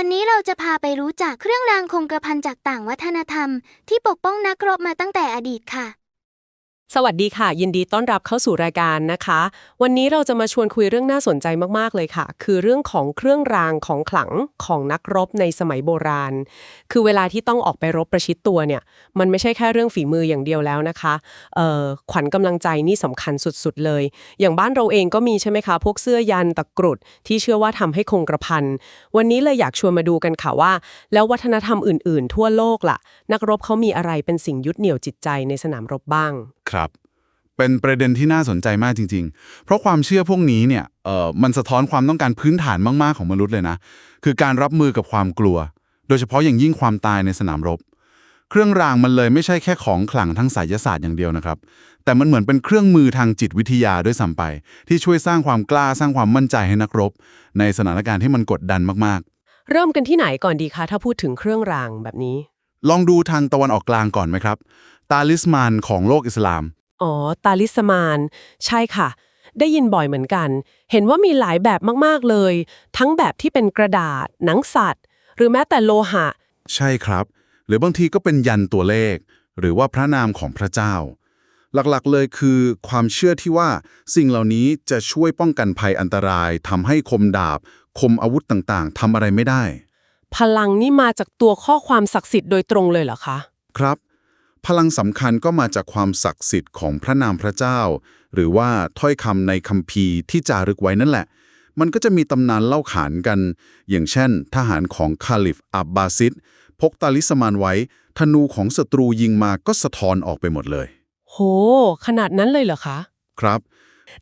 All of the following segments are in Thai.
วันนี้เราจะพาไปรู้จักเครื่องรางคงกระพันจากต่างวัฒนธรรม ที่ปกป้องนักรบมาตั้งแต่อดีตค่ะ สวัสดีค่ะ ยินดีต้อนรับเข้าสู่รายการนะคะ วันนี้เราจะมาชวนคุยเรื่องน่าสนใจมากๆเลยค่ะ คือเรื่องของเครื่องรางของขลังของนักรบในสมัยโบราณ คือเวลาที่ต้องออกไปรบประชิดตัวเนี่ย มันไม่ใช่แค่เรื่องฝีมืออย่างเดียวแล้วนะคะเอ่อขวัญกำลังใจนี่สำคัญสุดๆเลย อย่างบ้านเราเองก็มีใช่ไหมคะ พวกเสื้อยันตะกรุดที่เชื่อว่าทำให้คงกระพันวันนี้เลยอยากชวนมาดูกันค่ะว่า แล้ววัฒนธรรมอื่น ๆ ทั่วโลกล่ะ นักรบเขามีอะไรเป็นสิ่งยึดเหนี่ยวจิตใจในสนามรบบ้าง ครับ เป็นประเด็นที่น่าสนใจมากจริง ๆ เพราะความเชื่อพวกนี้เนี่ยเอ่อมันสะท้อนความต้องการพื้นฐานมาก ๆ ของมนุษย์เลยนะ คือการรับมือกับความกลัว โดยเฉพาะอย่างยิ่งความตายในสนามรบ เครื่องรางมันเลยไม่ใช่แค่ของขลังทางไสยศาสตร์อย่างเดียวนะครับ แต่มันเหมือนเป็นเครื่องมือทางจิตวิทยาด้วยซ้ำไป ที่ช่วยสร้างความกล้าสร้างความมั่นใจให้นักรบ ในสถานการณ์ที่มันกดดันมากเริ่มกันที่ไหนก่อนดีคะถ้าพูดถึงเครื่องรางแบบนี้ ๆ ลองดูทางตะวันออกกลางก่อนไหมครับ ตาลิสมานของโลกอิสลาม อ๋อ ตาลิสมาน ใช่ค่ะ ได้ยินบ่อยเหมือนกัน เห็นว่ามีหลายแบบมากๆเลย ทั้งแบบที่เป็นกระดาษ หนังสัตว์ หรือแม้แต่โลหะ ใช่ครับ หรือบางทีก็เป็นยันตัวเลข หรือว่าพระนามของพระเจ้า หลักๆเลยคือความเชื่อที่ว่าสิ่งเหล่านี้จะช่วยป้องกันภัยอันตรายทำให้คมดาบ คมอาวุธต่างๆทำอะไรไม่ได้ พลังนี่มาจากตัวข้อความศักดิ์สิทธิ์โดยตรงเลยเหรอคะ ครับ พลังสำคัญก็มาจากความศักดิ์สิทธิ์ของพระนามพระเจ้า หรือว่าถ้อยคำในคัมภีร์ที่จารึกไว้นั่นแหละ มันก็จะมีตำนานเล่าขานกัน อย่างเช่น ทหารของคาลิฟอับบาซิดพกตาลิสมานไว้ ธนูของศัตรูยิงมาก็สะท้อนออกไปหมดเลย โห ขนาดนั้นเลยเหรอคะ ครับ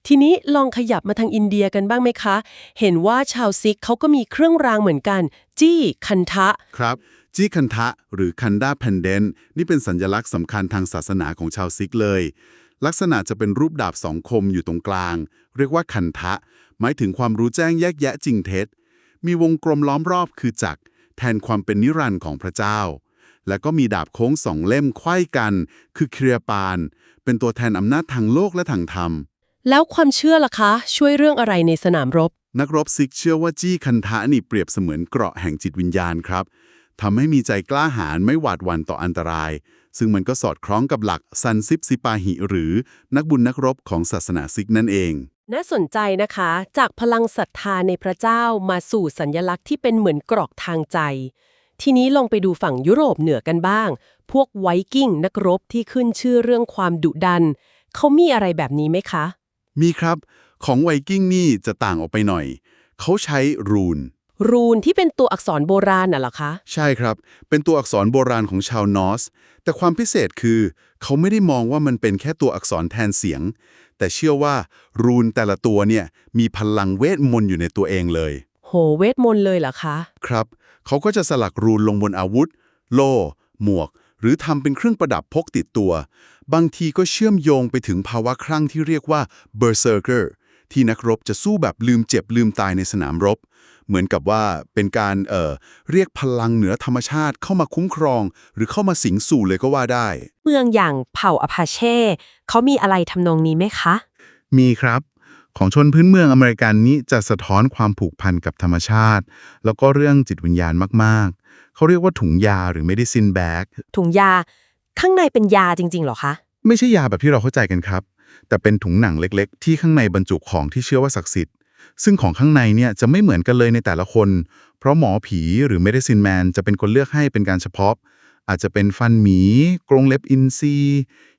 ทีนี้ลองขยับมาทางอินเดียกันบ้างไหมคะ เห็นว่าชาวซิกเขาก็มีเครื่องรางเหมือนกัน จี้ คันทะ ครับ จีคันทะหรือคันดาแพนเดนนี่เป็นสัญลักษณ์สำคัญทางศาสนาของชาวซิกเลย ลักษณะจะเป็นรูปดาบสองคมอยู่ตรงกลาง เรียกว่าคันทะ หมายถึงความรู้แจ้งแยกแยะจริงเท็จ มีวงกลมล้อมรอบคือจักร แทนความเป็นนิรันดร์ของพระเจ้า แล้วก็มีดาบโค้งสองเล่มไขว้กัน คือเครียปาน เป็นตัวแทนอำนาจทางโลกและทางธรรม แล้วความเชื่อล่ะคะ ช่วยเรื่องอะไรในสนามรบ นักรบซิกเชื่อว่าจี้คันทะนี่เปรียบเสมือนเกราะแห่งจิตวิญญาณครับ ทำให้มีใจกล้าหาญไม่หวาดหวั่นต่ออันตราย ซึ่งมันก็สอดคล้องกับหลักซันซิปซิปาหิ หรือนักบุญนักรบของศาสนาซิกนั่นเอง น่าสนใจนะคะ จากพลังศรัทธาในพระเจ้ามาสู่สัญญลักษณ์ที่เป็นเหมือนกรอกทางใจ ทีนี้ลองไปดูฝั่งยุโรปเหนือกันบ้าง พวกไวกิ้งนักรบที่ขึ้นชื่อเรื่องความดุดัน เขามีอะไรแบบนี้ไหมคะ มีครับ ของไวกิ้งนี่จะต่างออกไปหน่อย เขาใช้รูน รูนที่เป็นตัวอักษรโบราณน่ะเหรอคะ ใช่ครับ เป็นตัวอักษรโบราณของชาวนอร์ส แต่ความพิเศษคือ เขาไม่ได้มองว่ามันเป็นแค่ตัวอักษรแทนเสียง แต่เชื่อว่ารูนแต่ละตัวเนี่ยมีพลังเวทมนต์อยู่ในตัวเองเลย โหเวทมนต์เลยเหรอคะ ครับ เขาก็จะสลักรูนลงบนอาวุธ โล่ หมวก หรือทำเป็นเครื่องประดับพกติดตัว บางทีก็เชื่อมโยงไปถึงภาวะคลั่งที่เรียกว่า berserker ที่นักรบจะสู้แบบลืมเจ็บลืมตายในสนามรบ เหมือนกับว่าเป็นการเอ่อเรียกพลังเหนือธรรมชาติเข้ามาคุ้มครอง หรือเข้ามาสิงสู่เลยก็ว่าได้ เมืองอย่างเผ่าอพาเช่เขามีอะไรทำนองนี้ไหมคะ มีครับของชนพื้นเมืองอเมริกันนี้จะสะท้อนความผูกพันกับธรรมชาติ แล้วก็เรื่องจิตวิญญาณมากๆ เขาเรียกว่าถุงยาหรือ medicine bag ถุงยา ข้างในเป็นยาจริงๆเหรอคะ ไม่ใช่ยาแบบที่เราเข้าใจกันครับ แต่เป็นถุงหนังเล็กๆ ที่ข้างในบรรจุของที่เชื่อว่าศักดิ์สิทธิ์ ซึ่งของข้างในเนี่ยจะไม่เหมือนกันเลยในแต่ละคน เพราะหมอผีหรือ medicine man จะเป็นคนเลือกให้เป็นการเฉพาะ อาจจะเป็นฟันหมี กรงเล็บอินทรี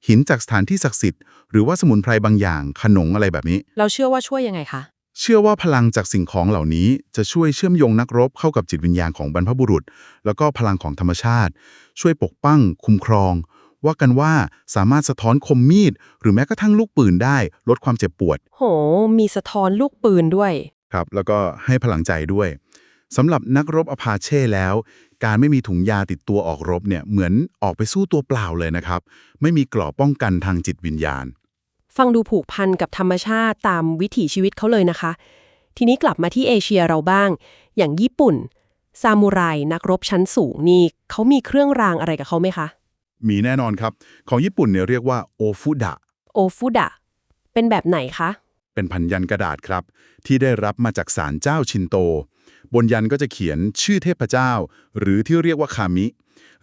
หินจากสถานที่ศักดิ์สิทธิ์ หรือว่าสมุนไพรบางอย่าง ขนงอะไรแบบนี้ เราเชื่อว่าช่วยยังไงคะ เชื่อว่าพลังจากสิ่งของเหล่านี้จะช่วยเชื่อมโยงนักรบเข้ากับจิตวิญญาณของบรรพบุรุษ แล้วก็พลังของธรรมชาติ ช่วยปกป้องคุ้มครอง ว่ากันว่าสามารถสะท้อนคมมีด หรือแม้กระทั่งลูกปืนได้ลดความเจ็บปวด โห มีสะท้อนลูกปืนด้วย ครับ แล้วก็ให้พลังใจด้วยสำหรับนักรบอพาเช่แล้ว การไม่มีถุงยาติดตัวออกรบเนี่ยเหมือนออกไปสู้ตัวเปล่าเลยนะครับ ไม่มีเกราะป้องกันทางจิตวิญญาณ ฟังดูผูกพันกับธรรมชาติตามวิถีชีวิตเขาเลยนะคะ ทีนี้กลับมาที่เอเชียเราบ้าง อย่างญี่ปุ่น ซามูไรนักรบชั้นสูงนี่เขามีเครื่องรางอะไรกับเขาไหมคะ มีแน่นอนครับ ของญี่ปุ่นเนี่ยเรียกว่าโอฟุดะ โอฟุดะ เป็นแบบไหนคะ เป็นพันยันกระดาษครับ ที่ได้รับมาจากศาลเจ้าชินโต บนยันก็จะเขียนชื่อเทพเจ้า หรือที่เรียกว่าคามิ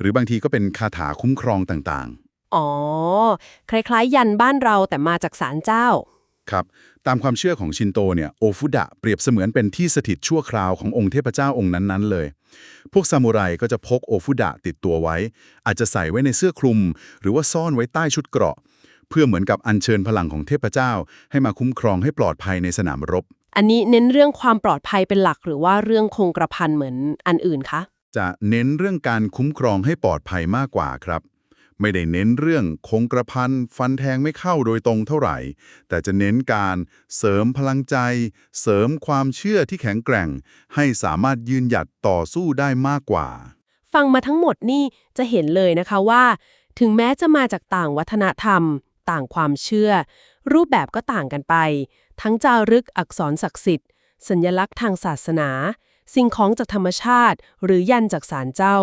หรือบางทีก็เป็นคาถาคุ้มครองต่างอ๋อ คล้ายๆ ยันบ้านเราแต่มาจากศาลเจ้า ๆ ครับ ตามความเชื่อของชินโตเนี่ยโอฟุดะเปรียบเสมือนเป็นที่สถิตชั่วคราวขององค์เทพเจ้าองค์นั้นๆเลย พวกซามูไรก็จะพกโอฟุดะติดตัวไว้ อาจจะใส่ไว้ในเสื้อคลุม หรือว่าซ่อนไว้ใต้ชุดเกราะ เพื่อเหมือนกับอัญเชิญพลังของเทพเจ้า ให้มาคุ้มครองให้ปลอดภัยในสนามรบ อันนี้เน้นเรื่องความปลอดภัยเป็นหลัก หรือว่าเรื่องคงกระพันเหมือนอันอื่นคะ จะเน้นเรื่องการคุ้มครองให้ปลอดภัยมากกว่าครับ ไม่ได้เน้นเรื่องคงกระพันฟันแทงไม่เข้าโดยตรงเท่าไหร่ แต่จะเน้นการเสริมพลังใจ เสริมความเชื่อที่แข็งแกร่ง ให้สามารถยืนหยัดต่อสู้ได้มากกว่า ฟังมาทั้งหมดนี่จะเห็นเลยนะคะว่า ถึงแม้จะมาจากต่างวัฒนธรรม ต่างความเชื่อ รูปแบบก็ต่างกันไป ทั้งจารึกอักษรศักดิ์สิทธิ์ สัญลักษณ์ทางศาสนา สิ่งของจากธรรมชาติ หรือยันจากศาลเจ้า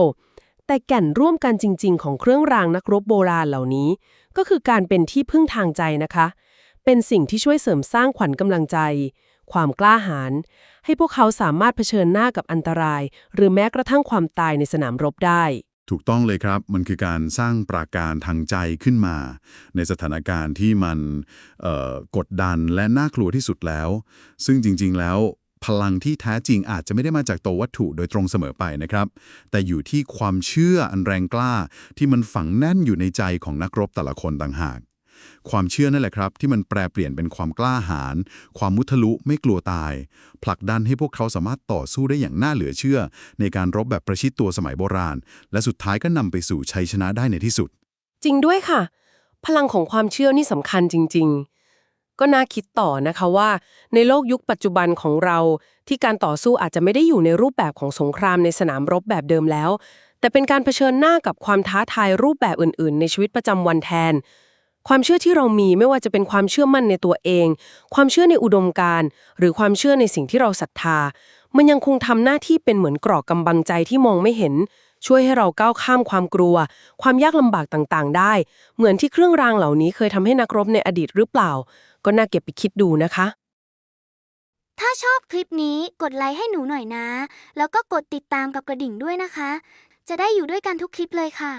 แต่แก่นร่วมกันจริง ๆ ของเครื่องรางนักรบโบราณเหล่านี้ ก็คือการเป็นที่พึ่งทางใจนะคะ เป็นสิ่งที่ช่วยเสริมสร้างขวัญกำลังใจ ความกล้าหาญให้พวกเขาสามารถเผชิญหน้ากับอันตราย หรือแม้กระทั่งความตายในสนามรบได้ ถูกต้องเลยครับ มันคือการสร้างปราการทางใจขึ้นมา ในสถานการณ์ที่มันเอ่อกดดันและน่ากลัวที่สุดแล้ว ซึ่งจริง ๆ แล้ว พลังที่แท้จริงอาจจะไม่ได้มาจากตัววัตถุโดยตรงเสมอไปนะครับ แต่อยู่ที่ความเชื่ออันแรงกล้าที่มันฝังแน่นอยู่ในใจของนักรบแต่ละคนต่างหาก ความเชื่อนั่นแหละครับ ที่มันแปรเปลี่ยนเป็นความกล้าหาญความมุทะลุไม่กลัวตาย ผลักดันให้พวกเขาสามารถต่อสู้ได้อย่างน่าเหลือเชื่อ ในการรบแบบประชิดตัวสมัยโบราณ และสุดท้ายก็นำไปสู่ชัยชนะได้ในที่สุด จริงด้วยค่ะ พลังของความเชื่อนี่สำคัญจริง ๆ ก็น่าคิดต่อนะคะว่า ในโลกยุคปัจจุบันของเรา ที่การต่อสู้อาจจะไม่ได้อยู่ในรูปแบบของสงครามในสนามรบแบบเดิมแล้ว แต่เป็นการเผชิญหน้ากับความท้าทายรูปแบบอื่น ๆ ในชีวิตประจำวันแทน ความเชื่อที่เรามีไม่ว่าจะเป็นความเชื่อมั่นในตัวเอง ความเชื่อในอุดมการณ์ หรือความเชื่อในสิ่งที่เราศรัทธา มันยังคงทำหน้าที่เป็นเหมือนกรอกกำบังใจที่มองไม่เห็นช่วยให้เราก้าวข้ามความกลัว ความยากลำบากต่างๆ ได้ เหมือนที่เครื่องรางเหล่านี้เคยทำให้นักรบในอดีตหรือเปล่า ก็น่าเก็บไปคิดดูนะคะ ถ้าชอบคลิปนี้กดไลค์ให้หนูหน่อยนะ แล้วก็กดติดตามกับกระดิ่งด้วยนะคะ จะได้อยู่ด้วยกันทุกคลิปเลยค่ะ